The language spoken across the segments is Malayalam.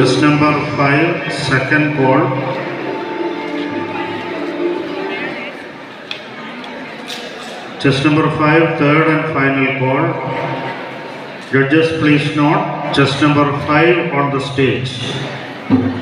Chess number five, second call. Just number five, third and final call. Judges, please note, just number five on the stage.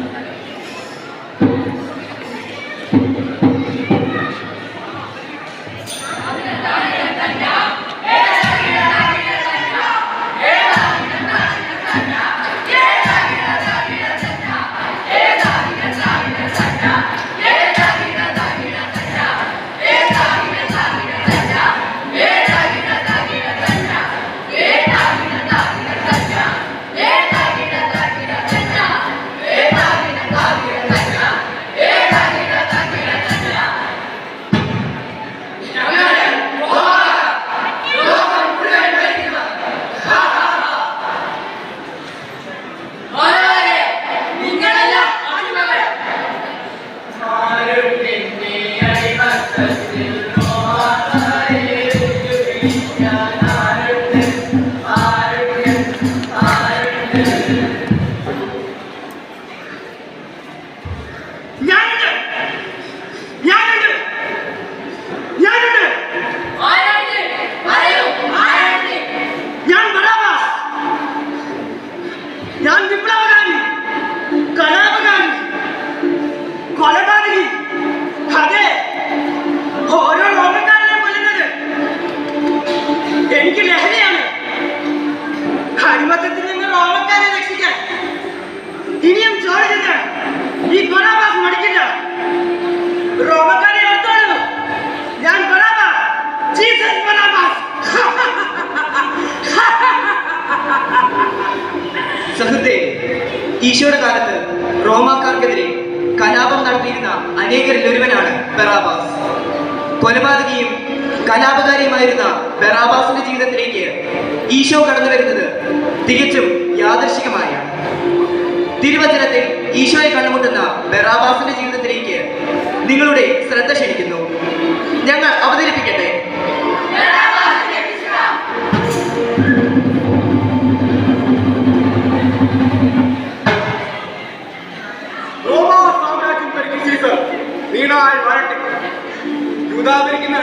കൊലപാതകിയും കലാപകാരിയുമായിരുന്ന ബറാബാസിന്റെ ജീവിതത്തിലേക്ക് ഈശോ കടന്നു വരുന്നത് തികച്ചും യാദൃശികമായാണ് തിരുവചനത്തിൽ ഈശോയെ കണ്ടുമുട്ടുന്ന ബറാബാസിന്റെ ജീവിതത്തിലേക്ക് നിങ്ങളുടെ ശ്രദ്ധ ക്ഷണിക്കുന്നു. ഞങ്ങൾ അവതരിപ്പിക്കട്ടെ. നീണായി വരട്ടെ യൂദാ ഭരിക്കുന്ന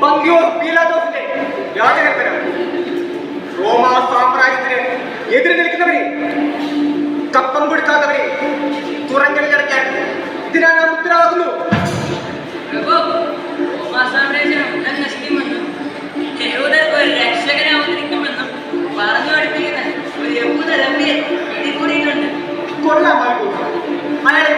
പന്തിയോസ് പീലാത്തോസിന്റെ രാജകൽപ്പന റോമാ സാമ്രാജ്യത്തിന് എതിര് നിൽക്കുന്നവരെ കപ്പം കൊടുക്കാത്തവരെ തുറങ്കലിലടയ്ക്കാൻ ഇതിനാ നാം മുദ്രാകുന്നു പറഞ്ഞു പഠിപ്പിക്കുന്ന ഒരു യഹൂദ രമ്യെ പിടികൂടിയിട്ടുണ്ട് കൊള്ളാൻ അയാളെ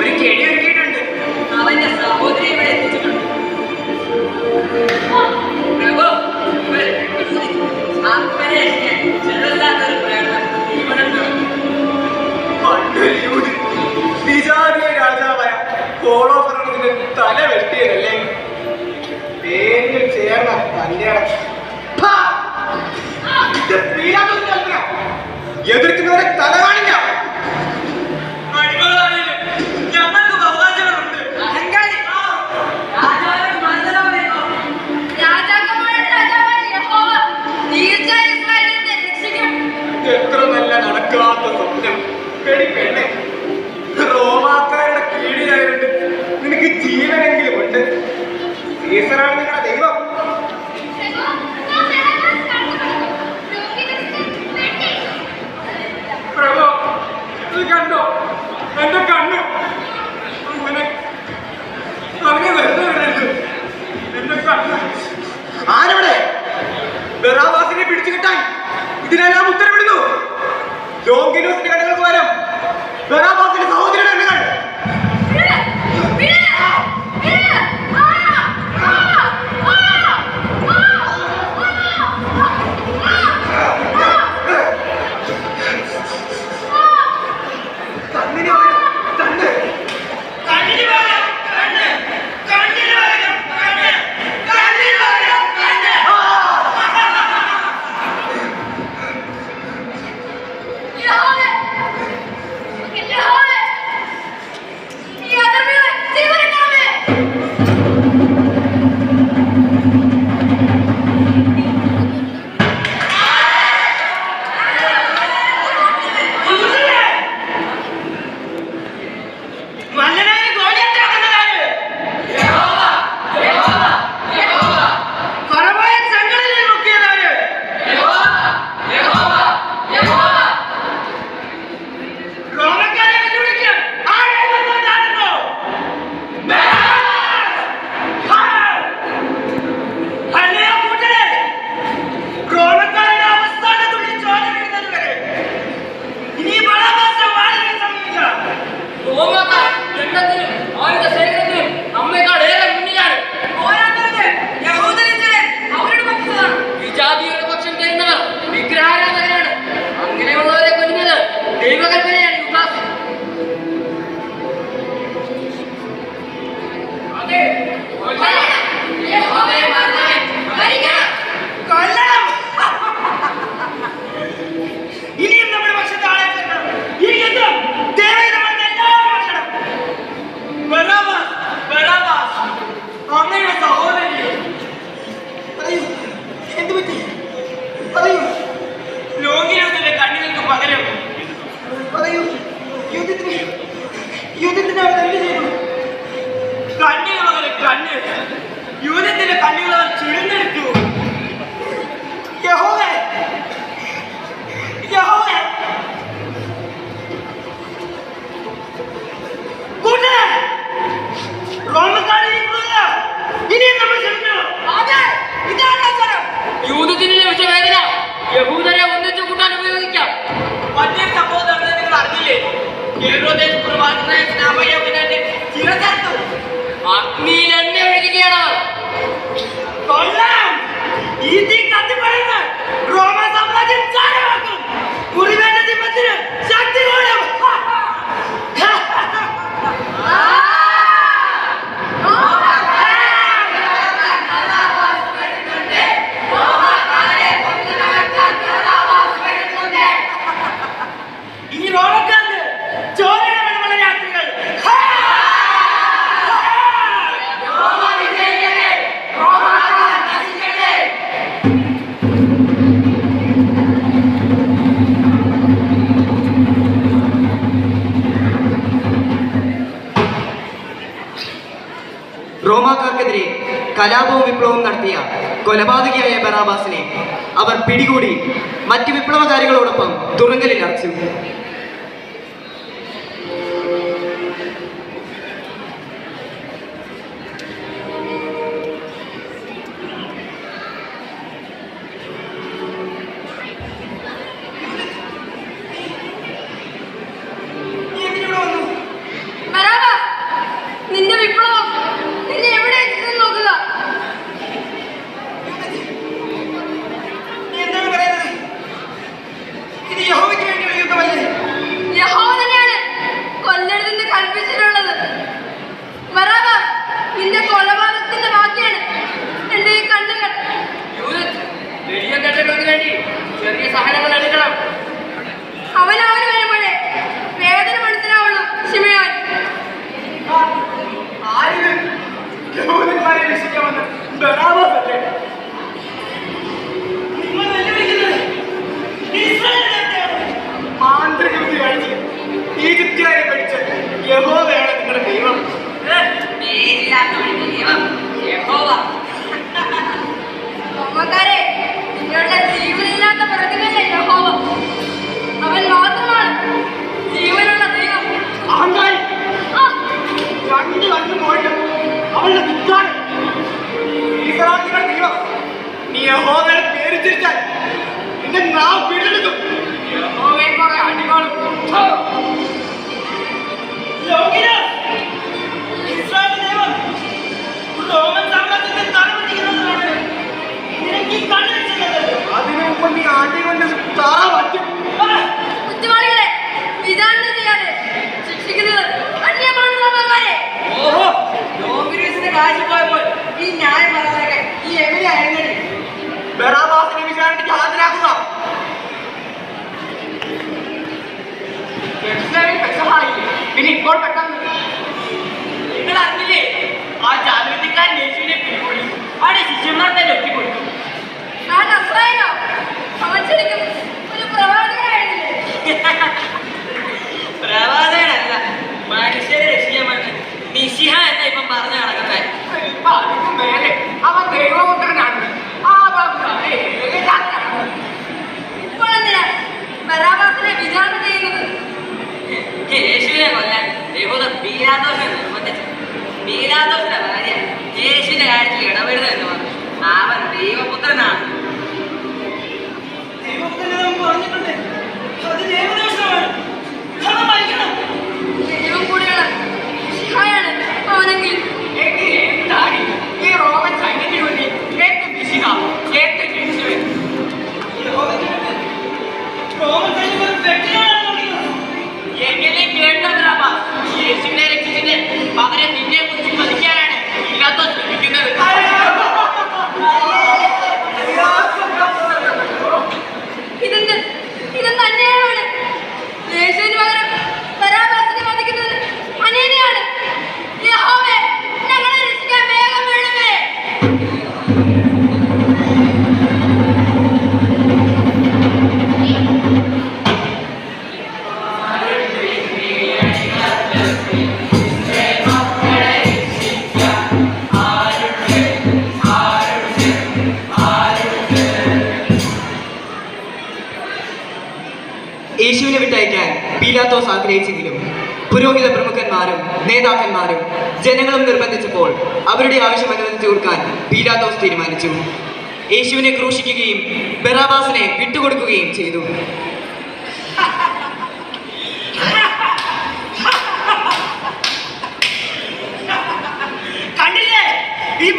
ഒരു ചെടി ഒരുക്കിയിട്ടുണ്ട്. അവന്റെ സഹോദരി ഇവിടെ എത്തിച്ചിട്ടുണ്ട്. രാജാവായ കോളോഫറിന്റെ തല വെട്ടിയതല്ലേ? പേരിൽ ചേർന്ന കല്യാണം. എതിർക്കുന്നവരെ തല ഇതിനെല്ലാം ഉത്തരവിടുന്നു. ലോങ്കിനോസിന്റെ കടകൾക്ക് പകരം സഹോദരിയുടെ കണ്ണുകൾ കലാപവും വിപ്ലവവും നടത്തിയ കൊലപാതകിയായ ബറാബാസിനെ അവർ പിടികൂടി മറ്റ് വിപ്ലവകാരികളോടൊപ്പം തുറങ്കലിൽ അടച്ചു. യഹൂദന്മാരെ രക്ഷിക്കാൻ വന്ന ബറാബാസ് യഹോവയുടെ പേര് തിരിച്ചാൽ നിന്റെ നാം പിടിയെടുക്കും യഹോവയെ കുറെ അടികളും. യോഗ്യനാ. ഇസ്രായേൽ ദൈവം റോമൻ സാമ്രാജ്യത്തെ തലമുടിക്കുന്നതിനാണ് നിനക്ക് ഈ കണ്ണ് വെച്ചിട്ടുള്ളത്. അതിനു നീ അടി കൊണ്ട് താറ പറ്റും കുറ്റവാളികളെ വിചാരണ ചെയ്യാതെ ശിക്ഷിക്കുന്നത് അന്യമാണ് ഓഹോ! നോമിനീസിന്റെ കാശ് പോയപ്പോൾ ഈ ന്യായം പറഞ്ഞതൊക്കെ ഈ എവിടെയായിരുന്നു ബറാബാസിനെ വിചാരണയ്ക്ക് ഹാജരാക്കുക? പിന്നെ ഇപ്പോൾ പെട്ടെന്ന്. നിങ്ങൾ അറിഞ്ഞില്ലേ? ആ ജാഗ്രതക്കാരൻ യേശുവിനെ പിടികൂടി അവിടെ ശിഷ്യന്മാർ തന്നെ ഒറ്റിക്കൊടുത്തു പ്രവാചകനല്ല മനുഷ്യരെ രക്ഷിക്കാൻ നിശിഹ എന്ന ഇപ്പം പറഞ്ഞു നടക്കുന്നത്? അവൻ ദൈവപുത്രനാണ്. യേശുവിനെ ഭാര്യ യേശുവിന്റെ കാര്യത്തിൽ ഇടപെടുന്നു എന്ന് അവൻ ദൈവപുത്രനാണ്. പീലാത്തോസ് ആഗ്രഹിച്ചെങ്കിലും പുരോഹിത പ്രമുഖന്മാരും നേതാക്കന്മാരും ജനങ്ങളും നിർബന്ധിച്ചപ്പോൾ അവരുടെ ആവശ്യം അനുവദിച്ചു തീർക്കാൻ പീലാത്തോസ് തീരുമാനിച്ചു. യേശുവിനെ ക്രൂശിക്കുകയും ബറാബാസിനെ വിട്ടുകൊടുക്കുകയും ചെയ്തു. കണ്ടില്ലേ? ഈ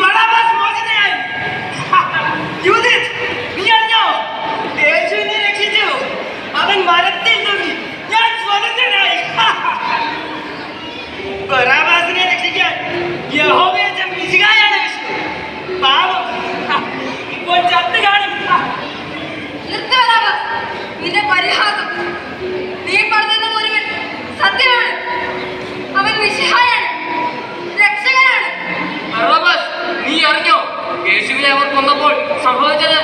അവർ കൊന്നപ്പോൾ സംഭവിച്ചത്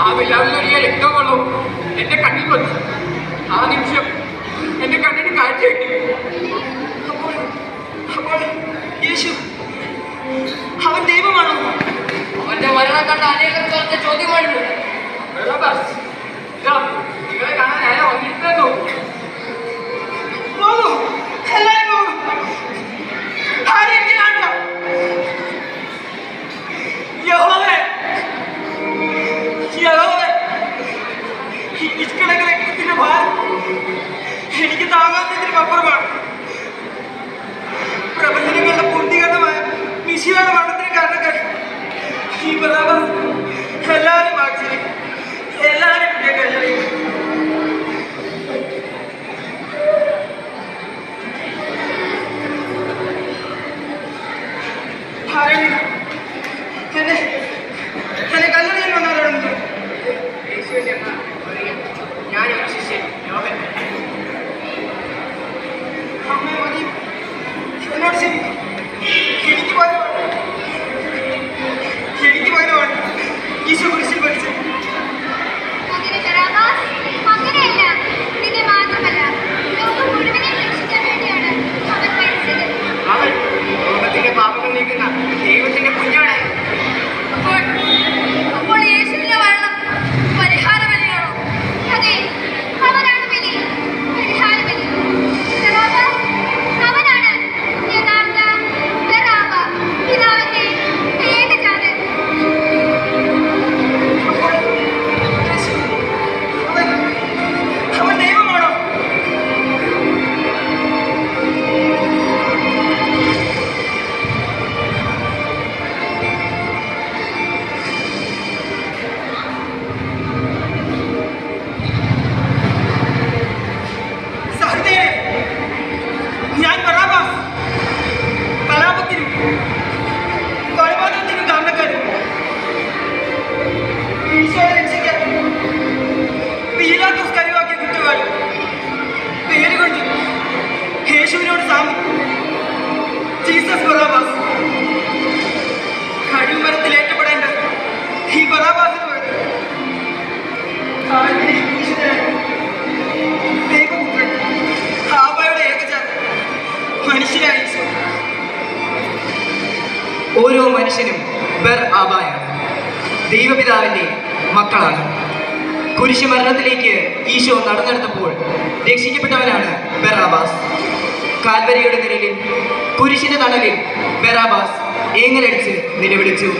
ആ വില്ലാവിലൊരു രക്തം വെള്ളവും എന്റെ കണ്ണിൽ വന്നു ആ നിമിഷം എന്റെ കണ്ണിന് കാഴ്ച കിട്ടി. അപ്പോൾ യേശു അവൻ ദൈവമാണോ? അവന്റെ മരണം കണ്ട അനേകം ചോദിച്ച ചോദ്യമായിരുന്നു. നിങ്ങളെ കാണാൻ ഞാൻ വന്നിരുന്നു ഓരോ മനുഷ്യനും ബർ ആബായാണ്. ദൈവപിതാവിന്റെ മക്കളാണ്. കുരിശു മരണത്തിലേക്ക് ഈശോ നടന്നെടുത്തപ്പോൾ രക്ഷിക്കപ്പെട്ടവനാണ് ബെറാബാസ്. കാൽവരിയുടെ നിലയിൽ കുരിശിന്റെ തണലിൽ ബെറാബാസ് ഏങ്ങലടിച്ച് നിലവിളിച്ചു.